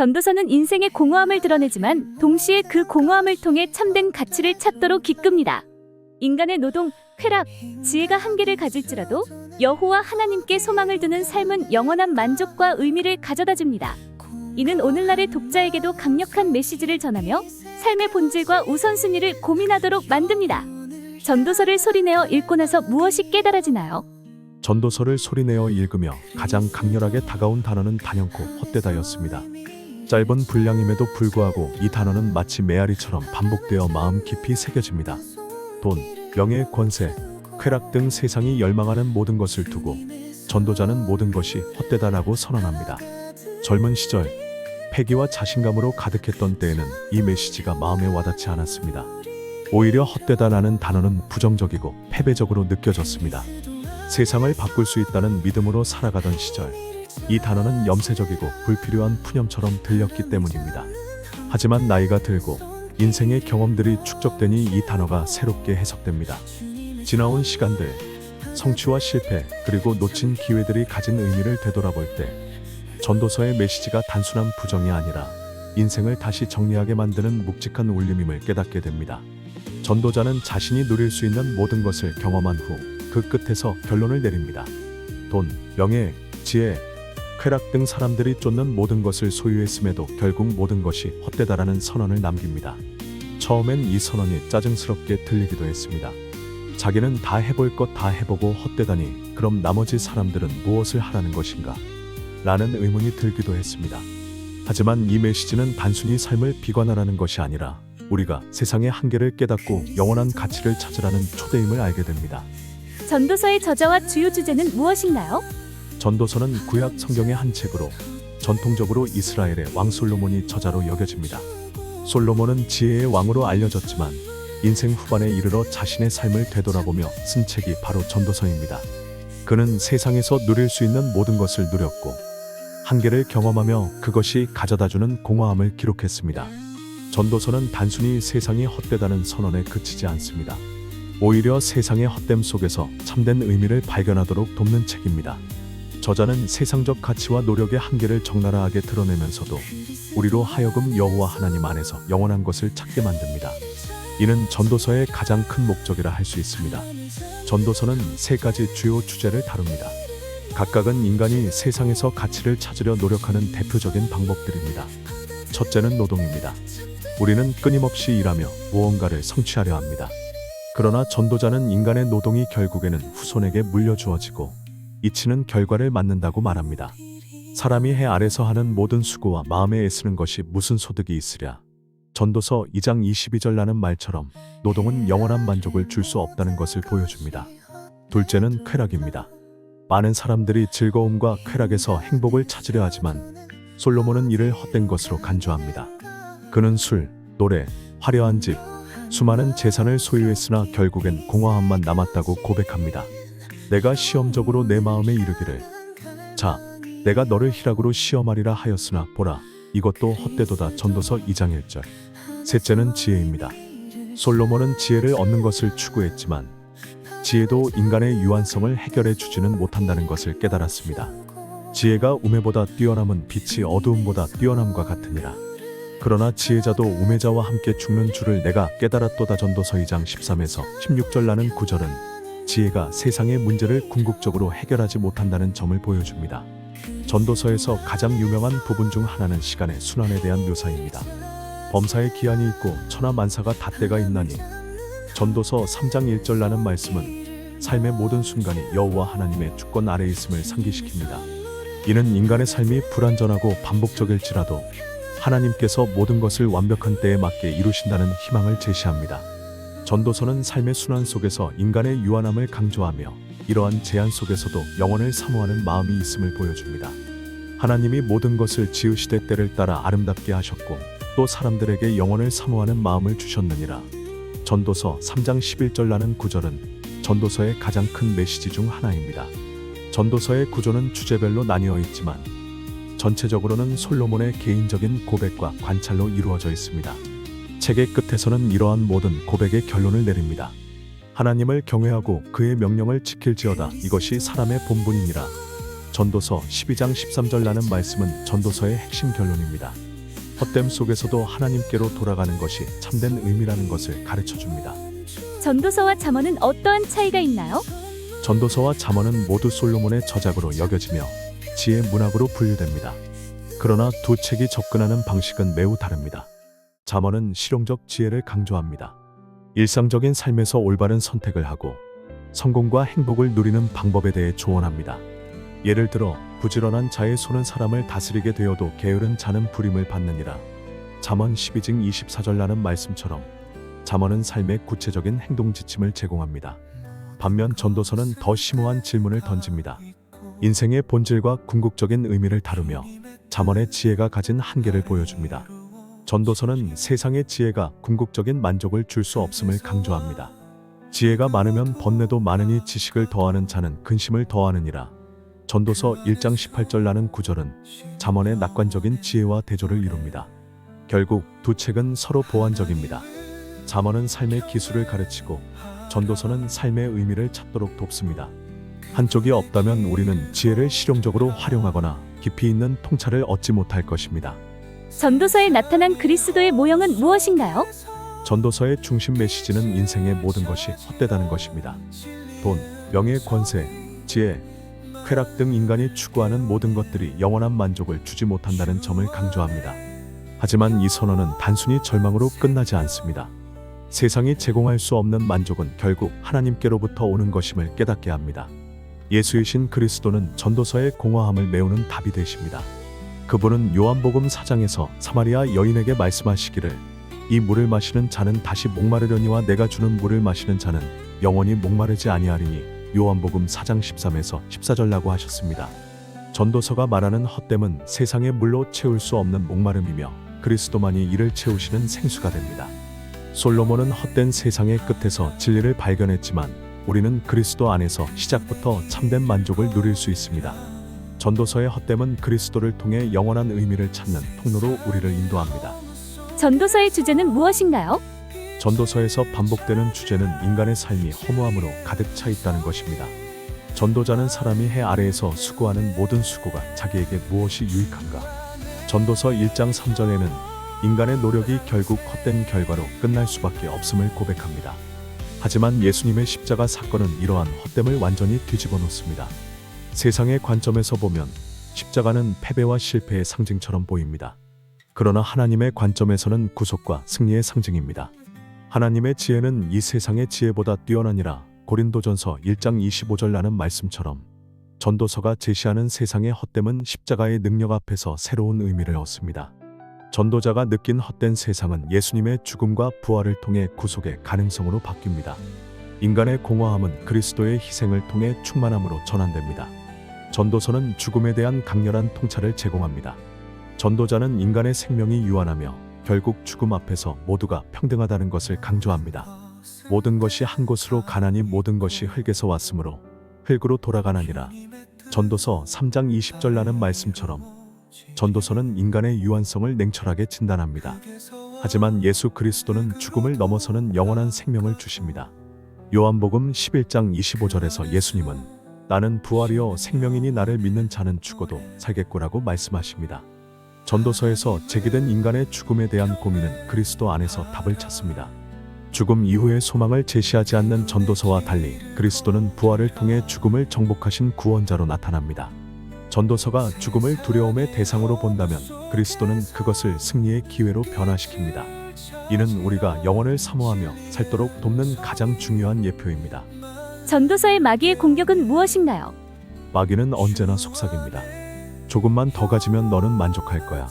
전도서는 인생의 공허함을 드러내지만 동시에 그 공허함을 통해 참된 가치를 찾도록 이끕니다. 인간의 노동, 쾌락, 지혜가 한계를 가질지라도 여호와 하나님께 소망을 두는 삶은 영원한 만족과 의미를 가져다 줍니다. 이는 오늘날의 독자에게도 강력한 메시지를 전하며 삶의 본질과 우선순위를 고민하도록 만듭니다. 전도서를 소리내어 읽고 나서 무엇이 깨달아지나요? 전도서를 소리내어 읽으며 가장 강렬하게 다가온 단어는 단연코 헛되다였습니다. 짧은 분량임에도 불구하고 이 단어는 마치 메아리처럼 반복되어 마음 깊이 새겨집니다. 돈, 명예, 권세, 쾌락 등 세상이 열망하는 모든 것을 두고 전도자는 모든 것이 헛되다라고 선언합니다. 젊은 시절 패기와 자신감으로 가득했던 때에는 이 메시지가 마음에 와닿지 않았습니다. 오히려 헛되다라는 단어는 부정적이고 패배적으로 느껴졌습니다. 세상을 바꿀 수 있다는 믿음으로 살아가던 시절 이 단어는 염세적이고 불필요한 푸념처럼 들렸기 때문입니다. 하지만 나이가 들고 인생의 경험들이 축적되니 이 단어가 새롭게 해석됩니다. 지나온 시간들, 성취와 실패, 그리고 놓친 기회들이 가진 의미를 되돌아볼 때 전도서의 메시지가 단순한 부정이 아니라 인생을 다시 정리하게 만드는 묵직한 울림임을 깨닫게 됩니다. 전도자는 자신이 누릴 수 있는 모든 것을 경험한 후 그 끝에서 결론을 내립니다. 돈, 명예, 지혜, 쾌락 등 사람들이 쫓는 모든 것을 소유했음에도 결국 모든 것이 헛되다라는 선언을 남깁니다. 처음엔 이 선언이 짜증스럽게 들리기도 했습니다. 자기는 다 해볼 것 다 해보고 헛되다니 그럼 나머지 사람들은 무엇을 하라는 것인가? 라는 의문이 들기도 했습니다. 하지만 이 메시지는 단순히 삶을 비관하라는 것이 아니라 우리가 세상의 한계를 깨닫고 영원한 가치를 찾으라는 초대임을 알게 됩니다. 전도서의 저자와 주요 주제는 무엇인가요? 전도서는 구약 성경의 한 책으로 전통적으로 이스라엘의 왕 솔로몬이 저자로 여겨집니다. 솔로몬은 지혜의 왕으로 알려졌지만 인생 후반에 이르러 자신의 삶을 되돌아보며 쓴 책이 바로 전도서입니다. 그는 세상에서 누릴 수 있는 모든 것을 누렸고 한계를 경험하며 그것이 가져다주는 공허함을 기록했습니다. 전도서는 단순히 세상이 헛되다는 선언에 그치지 않습니다. 오히려 세상의 헛됨 속에서 참된 의미를 발견하도록 돕는 책입니다. 저자는 세상적 가치와 노력의 한계를 적나라하게 드러내면서도 우리로 하여금 여호와 하나님 안에서 영원한 것을 찾게 만듭니다. 이는 전도서의 가장 큰 목적이라 할 수 있습니다. 전도서는 세 가지 주요 주제를 다룹니다. 각각은 인간이 세상에서 가치를 찾으려 노력하는 대표적인 방법들입니다. 첫째는 노동입니다. 우리는 끊임없이 일하며 무언가를 성취하려 합니다. 그러나 전도자는 인간의 노동이 결국에는 후손에게 물려주어지고 이치는 결과를 맞는다고 말합니다. 사람이 해 아래서 하는 모든 수고와 마음에 애쓰는 것이 무슨 소득이 있으랴. 전도서 2장 22절라는 말처럼 노동은 영원한 만족을 줄 수 없다는 것을 보여줍니다. 둘째는 쾌락입니다. 많은 사람들이 즐거움과 쾌락에서 행복을 찾으려 하지만 솔로몬은 이를 헛된 것으로 간주합니다. 그는 술, 노래, 화려한 집, 수많은 재산을 소유했으나 결국엔 공허함만 남았다고 고백합니다. 내가 시험적으로 내 마음에 이르기를 자 내가 너를 희락으로 시험하리라 하였으나 보라 이것도 헛되도다 전도서 2장 1절 셋째는 지혜입니다. 솔로몬은 지혜를 얻는 것을 추구했지만 지혜도 인간의 유한성을 해결해 주지는 못한다는 것을 깨달았습니다. 지혜가 우매보다 뛰어남은 빛이 어두움보다 뛰어남과 같으니라. 그러나 지혜자도 우매자와 함께 죽는 줄을 내가 깨달았도다 전도서 2장 13에서 16절 나는 구절은 지혜가 세상의 문제를 궁극적으로 해결하지 못한다는 점을 보여줍니다. 전도서에서 가장 유명한 부분 중 하나는 시간의 순환에 대한 묘사입니다. 범사에 기한이 있고 천하 만사가 닷때가 있나니 전도서 3장 1절 라는 말씀은 삶의 모든 순간이 여호와 하나님의 주권 아래 있음을 상기시킵니다. 이는 인간의 삶이 불완전하고 반복적일지라도 하나님께서 모든 것을 완벽한 때에 맞게 이루신다는 희망을 제시합니다. 전도서는 삶의 순환 속에서 인간의 유한함을 강조하며 이러한 제한 속에서도 영원을 사모하는 마음이 있음을 보여줍니다. 하나님이 모든 것을 지으시되 때를 따라 아름답게 하셨고 또 사람들에게 영원을 사모하는 마음을 주셨느니라. 전도서 3장 11절 라는 구절은 전도서의 가장 큰 메시지 중 하나입니다. 전도서의 구조는 주제별로 나뉘어 있지만 전체적으로는 솔로몬의 개인적인 고백과 관찰로 이루어져 있습니다. 책의 끝에서는 이러한 모든 고백의 결론을 내립니다. 하나님을 경외하고 그의 명령을 지킬지어다 이것이 사람의 본분이니라. 전도서 12장 13절라는 말씀은 전도서의 핵심 결론입니다. 헛됨 속에서도 하나님께로 돌아가는 것이 참된 의미라는 것을 가르쳐 줍니다. 전도서와 잠언은 어떠한 차이가 있나요? 전도서와 잠언은 모두 솔로몬의 저작으로 여겨지며 지혜 문학으로 분류됩니다. 그러나 두 책이 접근하는 방식은 매우 다릅니다. 잠언은 실용적 지혜를 강조합니다. 일상적인 삶에서 올바른 선택을 하고 성공과 행복을 누리는 방법에 대해 조언합니다. 예를 들어 부지런한 자의 손은 사람을 다스리게 되어도 게으른 자는 불임을 받느니라. 잠언 12징 24절라는 말씀처럼 잠언은 삶의 구체적인 행동 지침을 제공합니다. 반면 전도서는 더 심오한 질문을 던집니다. 인생의 본질과 궁극적인 의미를 다루며 잠언의 지혜가 가진 한계를 보여줍니다. 전도서는 세상의 지혜가 궁극적인 만족을 줄 수 없음을 강조합니다. 지혜가 많으면 번뇌도 많으니 지식을 더하는 자는 근심을 더하느니라. 전도서 1장 18절 나는 구절은 잠언의 낙관적인 지혜와 대조를 이룹니다. 결국 두 책은 서로 보완적입니다. 잠언은 삶의 기술을 가르치고 전도서는 삶의 의미를 찾도록 돕습니다. 한쪽이 없다면 우리는 지혜를 실용적으로 활용하거나 깊이 있는 통찰을 얻지 못할 것입니다. 전도서에 나타난 그리스도의 모형은 무엇인가요? 전도서의 중심 메시지는 인생의 모든 것이 헛되다는 것입니다. 돈, 명예, 권세, 지혜, 쾌락 등 인간이 추구하는 모든 것들이 영원한 만족을 주지 못한다는 점을 강조합니다. 하지만 이 선언은 단순히 절망으로 끝나지 않습니다. 세상이 제공할 수 없는 만족은 결국 하나님께로부터 오는 것임을 깨닫게 합니다. 예수이신 그리스도는 전도서의 공허함을 메우는 답이 되십니다. 그분은 요한복음 4장에서 사마리아 여인에게 말씀하시기를 이 물을 마시는 자는 다시 목마르려니와 내가 주는 물을 마시는 자는 영원히 목마르지 아니하리니 요한복음 4장 13에서 14절라고 하셨습니다. 전도서가 말하는 헛됨은 세상의 물로 채울 수 없는 목마름이며 그리스도만이 이를 채우시는 생수가 됩니다. 솔로몬은 헛된 세상의 끝에서 진리를 발견했지만 우리는 그리스도 안에서 시작부터 참된 만족을 누릴 수 있습니다. 전도서의 헛됨은 그리스도를 통해 영원한 의미를 찾는 통로로 우리를 인도합니다. 전도서의 주제는 무엇인가요? 전도서에서 반복되는 주제는 인간의 삶이 허무함으로 가득 차 있다는 것입니다. 전도자는 사람이 해 아래에서 수고하는 모든 수고가 자기에게 무엇이 유익한가? 전도서 1장 3절에는 인간의 노력이 결국 헛된 결과로 끝날 수밖에 없음을 고백합니다. 하지만 예수님의 십자가 사건은 이러한 헛됨을 완전히 뒤집어 놓습니다. 세상의 관점에서 보면 십자가는 패배와 실패의 상징처럼 보입니다. 그러나 하나님의 관점에서는 구속과 승리의 상징입니다. 하나님의 지혜는 이 세상의 지혜보다 뛰어나니라 고린도전서 1장 25절 나는 말씀처럼 전도서가 제시하는 세상의 헛됨은 십자가의 능력 앞에서 새로운 의미를 얻습니다. 전도자가 느낀 헛된 세상은 예수님의 죽음과 부활을 통해 구속의 가능성으로 바뀝니다. 인간의 공허함은 그리스도의 희생을 통해 충만함으로 전환됩니다. 전도서는 죽음에 대한 강렬한 통찰을 제공합니다. 전도자는 인간의 생명이 유한하며 결국 죽음 앞에서 모두가 평등하다는 것을 강조합니다. 모든 것이 한 곳으로 가나니 모든 것이 흙에서 왔으므로 흙으로 돌아가나니라. 전도서 3장 20절 나는 말씀처럼 전도서는 인간의 유한성을 냉철하게 진단합니다. 하지만 예수 그리스도는 죽음을 넘어서는 영원한 생명을 주십니다. 요한복음 11장 25절에서 예수님은 나는 부활이요 생명이니 나를 믿는 자는 죽어도 살겠고라고 말씀하십니다. 전도서에서 제기된 인간의 죽음에 대한 고민은 그리스도 안에서 답을 찾습니다. 죽음 이후의 소망을 제시하지 않는 전도서와 달리 그리스도는 부활을 통해 죽음을 정복하신 구원자로 나타납니다. 전도서가 죽음을 두려움의 대상으로 본다면 그리스도는 그것을 승리의 기회로 변화시킵니다. 이는 우리가 영혼을 사모하며 살도록 돕는 가장 중요한 예표입니다. 전도서의 마귀의 공격은 무엇인가요? 마귀는 언제나 속삭입니다. 조금만 더 가지면 너는 만족할 거야.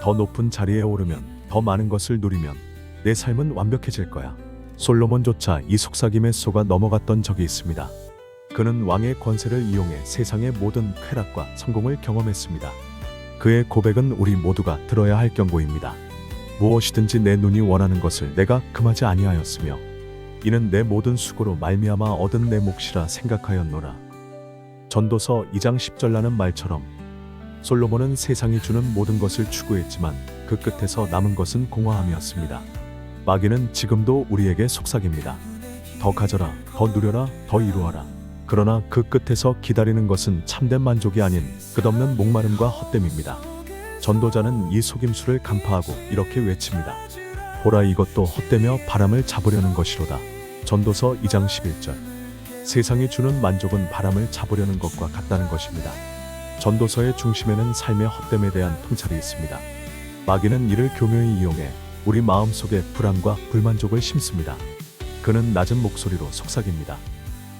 더 높은 자리에 오르면, 더 많은 것을 누리면 내 삶은 완벽해질 거야. 솔로몬조차 이 속삭임에 속아 넘어갔던 적이 있습니다. 그는 왕의 권세를 이용해 세상의 모든 쾌락과 성공을 경험했습니다. 그의 고백은 우리 모두가 들어야 할 경고입니다. 무엇이든지 내 눈이 원하는 것을 내가 금하지 아니하였으며 이는 내 모든 수고로 말미암아 얻은 내 몫이라 생각하였노라. 전도서 2장 10절 나는 말처럼 솔로몬은 세상이 주는 모든 것을 추구했지만 그 끝에서 남은 것은 공허함이었습니다. 마귀는 지금도 우리에게 속삭입니다. 더 가져라, 더 누려라, 더 이루어라. 그러나 그 끝에서 기다리는 것은 참된 만족이 아닌 끝없는 목마름과 헛됨입니다. 전도자는 이 속임수를 간파하고 이렇게 외칩니다. 보라 이것도 헛되며 바람을 잡으려는 것이로다. 전도서 2장 11절. 세상이 주는 만족은 바람을 잡으려는 것과 같다는 것입니다. 전도서의 중심에는 삶의 헛됨에 대한 통찰이 있습니다. 마귀는 이를 교묘히 이용해 우리 마음속에 불안과 불만족을 심습니다. 그는 낮은 목소리로 속삭입니다.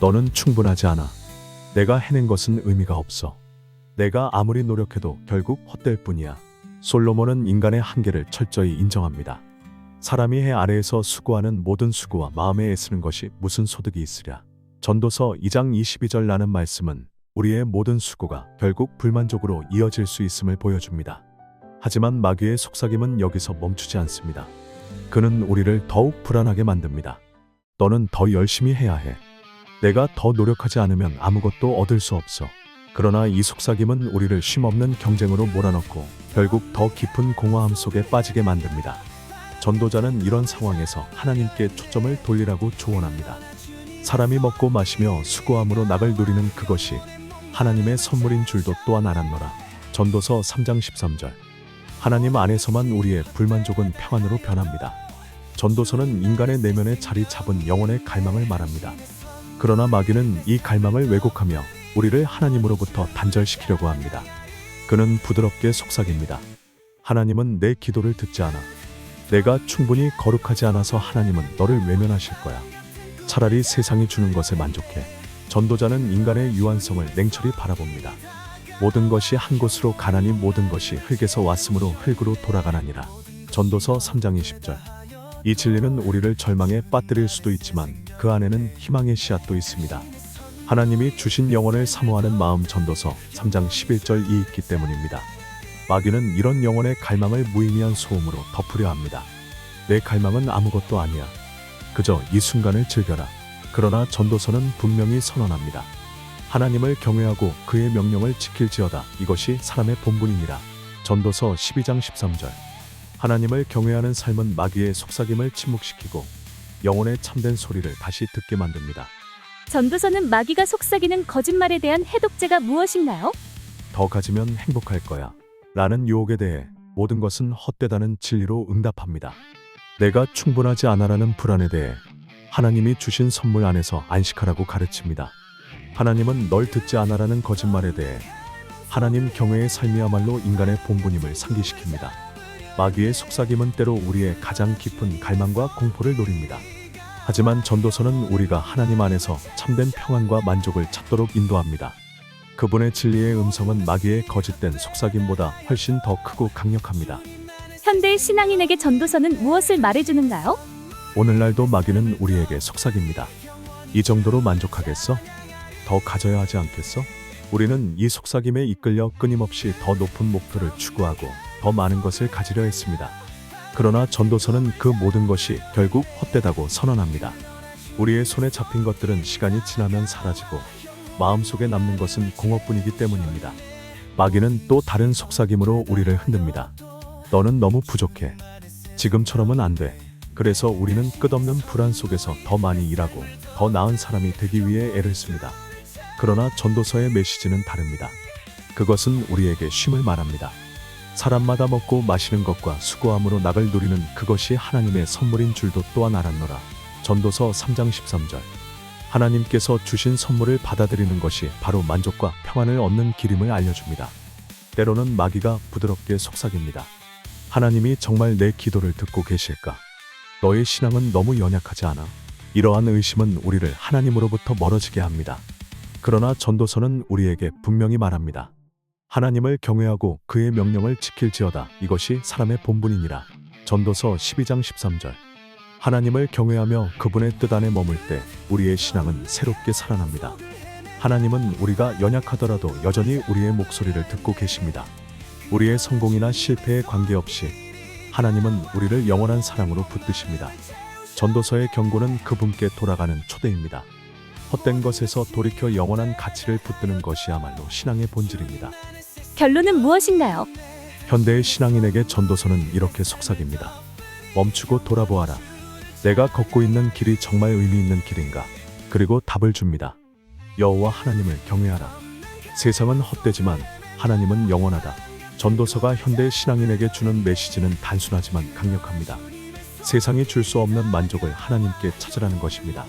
너는 충분하지 않아. 내가 해낸 것은 의미가 없어. 내가 아무리 노력해도 결국 헛될 뿐이야. 솔로몬은 인간의 한계를 철저히 인정합니다. 사람이 해 아래에서 수고하는 모든 수고와 마음에 애쓰는 것이 무슨 소득이 있으랴. 전도서 2장 22절 라는 말씀은 우리의 모든 수고가 결국 불만족으로 이어질 수 있음을 보여줍니다. 하지만 마귀의 속삭임은 여기서 멈추지 않습니다. 그는 우리를 더욱 불안하게 만듭니다. 너는 더 열심히 해야 해. 내가 더 노력하지 않으면 아무것도 얻을 수 없어. 그러나 이 속삭임은 우리를 쉼없는 경쟁으로 몰아넣고 결국 더 깊은 공허함 속에 빠지게 만듭니다. 전도자는 이런 상황에서 하나님께 초점을 돌리라고 조언합니다. 사람이 먹고 마시며 수고함으로 낙을 누리는 그것이 하나님의 선물인 줄도 또한 알았노라. 전도서 3장 13절. 하나님 안에서만 우리의 불만족은 평안으로 변합니다. 전도서는 인간의 내면에 자리 잡은 영혼의 갈망을 말합니다. 그러나 마귀는 이 갈망을 왜곡하며 우리를 하나님으로부터 단절시키려고 합니다. 그는 부드럽게 속삭입니다. 하나님은 내 기도를 듣지 않아. 내가 충분히 거룩하지 않아서 하나님은 너를 외면하실 거야. 차라리 세상이 주는 것에 만족해. 전도자는 인간의 유한성을 냉철히 바라봅니다. 모든 것이 한 곳으로 가나니 모든 것이 흙에서 왔으므로 흙으로 돌아가나니라. 전도서 3장 20절. 이 진리는 우리를 절망에 빠뜨릴 수도 있지만 그 안에는 희망의 씨앗도 있습니다. 하나님이 주신 영혼을 사모하는 마음 전도서 3장 11절이 있기 때문입니다. 마귀는 이런 영혼의 갈망을 무의미한 소음으로 덮으려 합니다. 내 갈망은 아무것도 아니야. 그저 이 순간을 즐겨라. 그러나 전도서는 분명히 선언합니다. 하나님을 경외하고 그의 명령을 지킬지어다. 이것이 사람의 본분이니라. 전도서 12장 13절. 하나님을 경외하는 삶은 마귀의 속삭임을 침묵시키고 영혼의 참된 소리를 다시 듣게 만듭니다. 전도서는 마귀가 속삭이는 거짓말에 대한 해독제가 무엇인가요? 더 가지면 행복할 거야. 라는 유혹에 대해 모든 것은 헛되다는 진리로 응답합니다. 내가 충분하지 않아라는 불안에 대해 하나님이 주신 선물 안에서 안식하라고 가르칩니다. 하나님은 널 듣지 않아라는 거짓말에 대해 하나님 경외의 삶이야말로 인간의 본분임을 상기시킵니다. 마귀의 속삭임은 때로 우리의 가장 깊은 갈망과 공포를 노립니다. 하지만 전도서는 우리가 하나님 안에서 참된 평안과 만족을 찾도록 인도합니다. 그분의 진리의 음성은 마귀의 거짓된 속삭임보다 훨씬 더 크고 강력합니다. 현대의 신앙인에게 전도서는 무엇을 말해주는가요? 오늘날도 마귀는 우리에게 속삭입니다. 이 정도로 만족하겠어? 더 가져야 하지 않겠어? 우리는 이 속삭임에 이끌려 끊임없이 더 높은 목표를 추구하고 더 많은 것을 가지려 했습니다. 그러나 전도서는 그 모든 것이 결국 헛되다고 선언합니다. 우리의 손에 잡힌 것들은 시간이 지나면 사라지고 마음속에 남는 것은 공허뿐이기 때문입니다. 마귀는 또 다른 속삭임으로 우리를 흔듭니다. 너는 너무 부족해. 지금처럼은 안 돼. 그래서 우리는 끝없는 불안 속에서 더 많이 일하고 더 나은 사람이 되기 위해 애를 씁니다. 그러나 전도서의 메시지는 다릅니다. 그것은 우리에게 쉼을 말합니다. 사람마다 먹고 마시는 것과 수고함으로 낙을 누리는 그것이 하나님의 선물인 줄도 또한 알았노라. 전도서 3장 13절. 하나님께서 주신 선물을 받아들이는 것이 바로 만족과 평안을 얻는 길임을 알려줍니다. 때로는 마귀가 부드럽게 속삭입니다. 하나님이 정말 내 기도를 듣고 계실까? 너의 신앙은 너무 연약하지 않아? 이러한 의심은 우리를 하나님으로부터 멀어지게 합니다. 그러나 전도서는 우리에게 분명히 말합니다. 하나님을 경외하고 그의 명령을 지킬지어다. 이것이 사람의 본분이니라. 전도서 12장 13절. 하나님을 경외하며 그분의 뜻 안에 머물 때 우리의 신앙은 새롭게 살아납니다. 하나님은 우리가 연약하더라도 여전히 우리의 목소리를 듣고 계십니다. 우리의 성공이나 실패에 관계없이 하나님은 우리를 영원한 사랑으로 붙드십니다. 전도서의 경고는 그분께 돌아가는 초대입니다. 헛된 것에서 돌이켜 영원한 가치를 붙드는 것이야말로 신앙의 본질입니다. 결론은 무엇인가요? 현대의 신앙인에게 전도서는 이렇게 속삭입니다. 멈추고 돌아보아라. 내가 걷고 있는 길이 정말 의미 있는 길인가? 그리고 답을 줍니다. 여호와 하나님을 경외하라. 세상은 헛되지만 하나님은 영원하다. 전도서가 현대 신앙인에게 주는 메시지는 단순하지만 강력합니다. 세상이 줄 수 없는 만족을 하나님께 찾으라는 것입니다.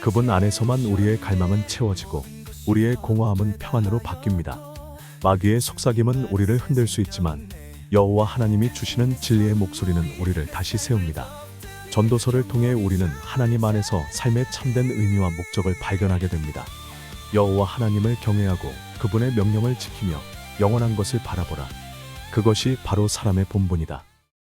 그분 안에서만 우리의 갈망은 채워지고 우리의 공허함은 평안으로 바뀝니다. 마귀의 속삭임은 우리를 흔들 수 있지만 여호와 하나님이 주시는 진리의 목소리는 우리를 다시 세웁니다. 전도서를 통해 우리는 하나님 안에서 삶의 참된 의미와 목적을 발견하게 됩니다. 여호와 하나님을 경외하고 그분의 명령을 지키며 영원한 것을 바라보라. 그것이 바로 사람의 본분이다.